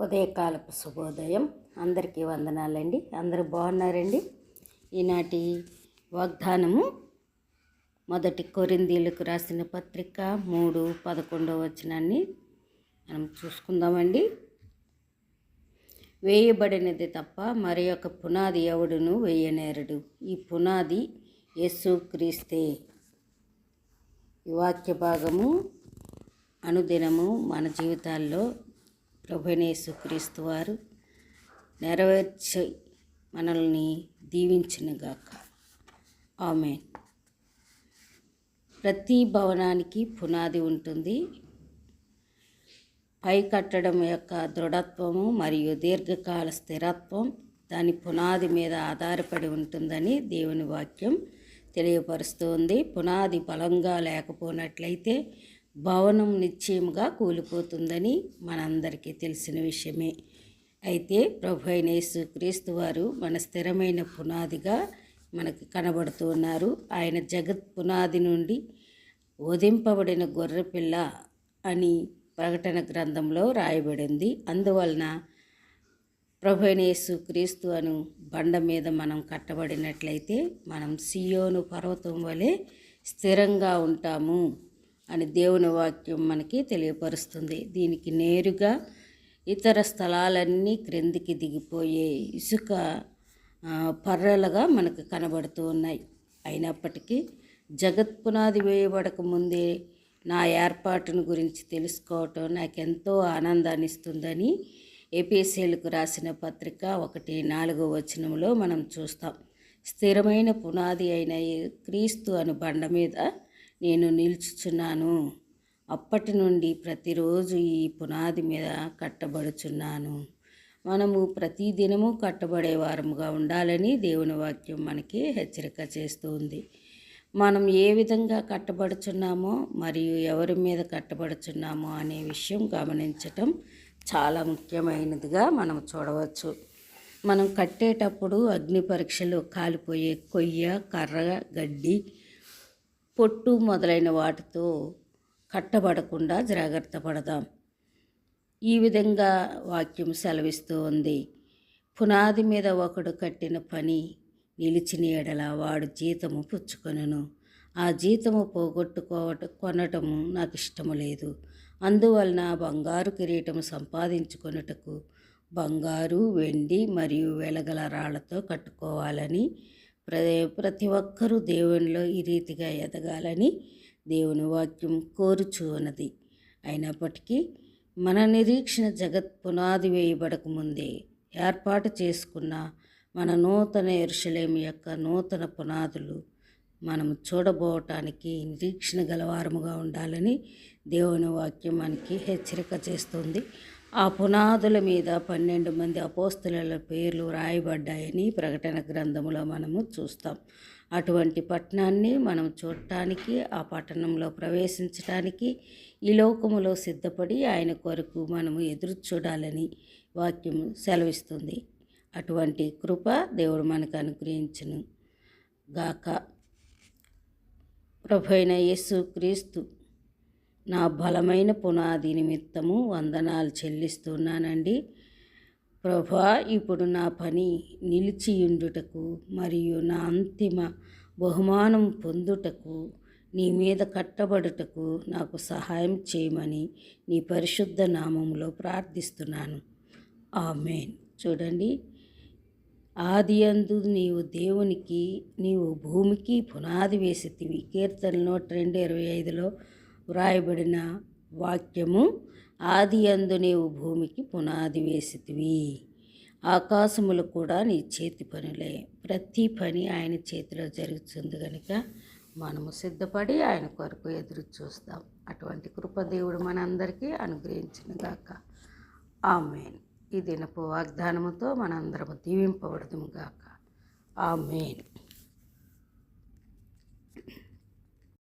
ఉదయకాలపు శుభోదయం. అందరికీ వందనాలండి. అందరూ బాగున్నారండి? ఈనాటి వాగ్దానము మొదటి కొరిందీలకు రాసిన పత్రిక మూడు పదకొండవ వచనాన్ని మనం చూసుకుందామండి. వేయబడినది తప్ప మరి ఒక పునాది ఎవడును వేయనేరడు. ఈ పునాది యేసు క్రీస్తే. ఈ వాక్య భాగము అనుదినము మన జీవితాల్లో ప్రభునేసుక్రీస్తు వారు నెరవేర్చి మనల్ని దీవించినగాక ఆమె ప్రతి భవనానికి పునాది ఉంటుంది. పై కట్టడం యొక్క దృఢత్వము మరియు దీర్ఘకాల స్థిరత్వం దాని పునాది మీద ఆధారపడి ఉంటుందని దేవుని వాక్యం తెలియపరుస్తుంది. పునాది బలంగా లేకపోయినట్లయితే భవనం నిశ్చయముగా కూలిపోతుందని మనందరికీ తెలిసిన విషయమే. అయితే ప్రభు అయిన యేసుక్రీస్తు వారు మన స్థిరమైన పునాదిగా మనకు కనబడుతూ ఉన్నారు. ఆయన జగత్ పునాది నుండి వధింపబడిన గొర్రెపిల్ల అని ప్రకటన గ్రంథంలో రాయబడింది. అందువలన ప్రభు అయిన యేసుక్రీస్తు అను బండ మీద మనం కట్టబడినట్లయితే మనం సియోను పర్వతం వలె స్థిరంగా ఉంటాము. అని దేవుని వాక్యం మనకి తెలియపరుస్తుంది. దీనికి నేరుగా ఇతర స్థలాలన్నీ క్రిందికి దిగిపోయే ఇసుక పర్రలుగా మనకు కనబడుతూ ఉన్నాయి. అయినప్పటికీ జగత్ పునాది వేయబడక ముందే నా ఏర్పాటును గురించి తెలుసుకోవటం నాకెంతో ఆనందాన్ని ఇస్తుందని ఏపీసీలకు రాసిన పత్రిక ఒకటి నాలుగో వచనంలో మనం చూస్తాం. స్థిరమైన పునాది అయిన క్రీస్తు అను బండ మీద నేను నిల్చుచున్నాను. అప్పటి నుండి ప్రతిరోజు ఈ పునాది మీద కట్టబడుచున్నాను. మనము ప్రతిదినము కట్టబడే వారముగా ఉండాలని దేవుని వాక్యం మనకి హెచ్చరిక చేస్తుంది. మనం ఏ విధంగా కట్టబడుచున్నామో మరియు ఎవరి మీద కట్టబడుచున్నామో అనే విషయం గమనించటం చాలా ముఖ్యమైనదిగా మనం చూడవచ్చు. మనం కట్టేటప్పుడు అగ్ని పరీక్షలు కాలిపోయే కొయ్య కర్ర గడ్డి పొట్టు మొదలైన వాటితో కట్టబడకుండా జాగ్రత్త పడదాం. ఈ విధంగా వాక్యం సెలవిస్తూ ఉంది. పునాది మీద ఒకడు కట్టిన పని నిలిచిన ఎడల వాడు జీతము పుచ్చుకొనను. ఆ జీతము పోగొట్టుకోవట కొనటము నాకు ఇష్టము లేదు. అందువలన బంగారు కిరీటం సంపాదించుకొనుటకు బంగారు వెండి మరియు వెలగల రాళ్ళతో కట్టుకోవాలని ప్రతి ప్రతి ఒక్కరూ దేవునిలో ఈ రీతిగా ఎదగాలని దేవుని వాక్యం కోరుచూ ఉన్నది అయినప్పటికీ మన నిరీక్షణ జగత్ పునాది వేయబడక ముందే ఏర్పాటు చేసుకున్న మన నూతన ఎరుషలేం యొక్క నూతన పునాదులు మనం చూడబోవటానికి నిరీక్షణ గలవారముగా ఉండాలని దేవుని వాక్యం మనకి హెచ్చరిక చేస్తుంది. ఆ పునాదుల మీద పన్నెండు మంది అపోస్తుల పేర్లు రాయబడ్డాయని ప్రకటన గ్రంథంలో మనము చూస్తాం. అటువంటి పట్టణాన్ని మనం చూడటానికి ఆ పట్టణంలో ప్రవేశించడానికి ఈ లోకములో సిద్ధపడి ఆయన కొరకు మనము ఎదురు చూడాలని వాక్యం సెలవిస్తుంది. అటువంటి కృప దేవుడు మనకు అనుగ్రహించును గాక. ప్రభు అయిన యేసు క్రీస్తు నా బలమైన పునాది నిమిత్తము వందనాలు చెల్లిస్తున్నానండి. ప్రభా ఇప్పుడు నా పని నిలిచియుండుటకు మరియు నా అంతిమ బహుమానం పొందుటకు నీ మీద కట్టబడుటకు నాకు సహాయం చేయమని నీ పరిశుద్ధ నామంలో ప్రార్థిస్తున్నాను. ఆమెన్. చూడండి. ఆది అందు నీవు దేవునికి నీవు భూమికి పునాది వేసితివి. కీర్తనలో రెండు ఇరవై ఐదులో వ్రాయబడిన వాక్యము ఆది అందు నీవు భూమికి పునాది వేసితివి. ఆకాశములు కూడా నీ చేతి పనులే. ప్రతి పని ఆయన చేతిలో జరుగుతుంది కనుక మనము సిద్ధపడి ఆయన కొరకు ఎదురు చూస్తాం. అటువంటి కృపదేవుడు మనందరికీ అనుగ్రహించిన గాక. ఆమెన్. ఈ దినపు వాగ్దానముతో మనందరము దీవింపబడదుము గాక. ఆమెన్.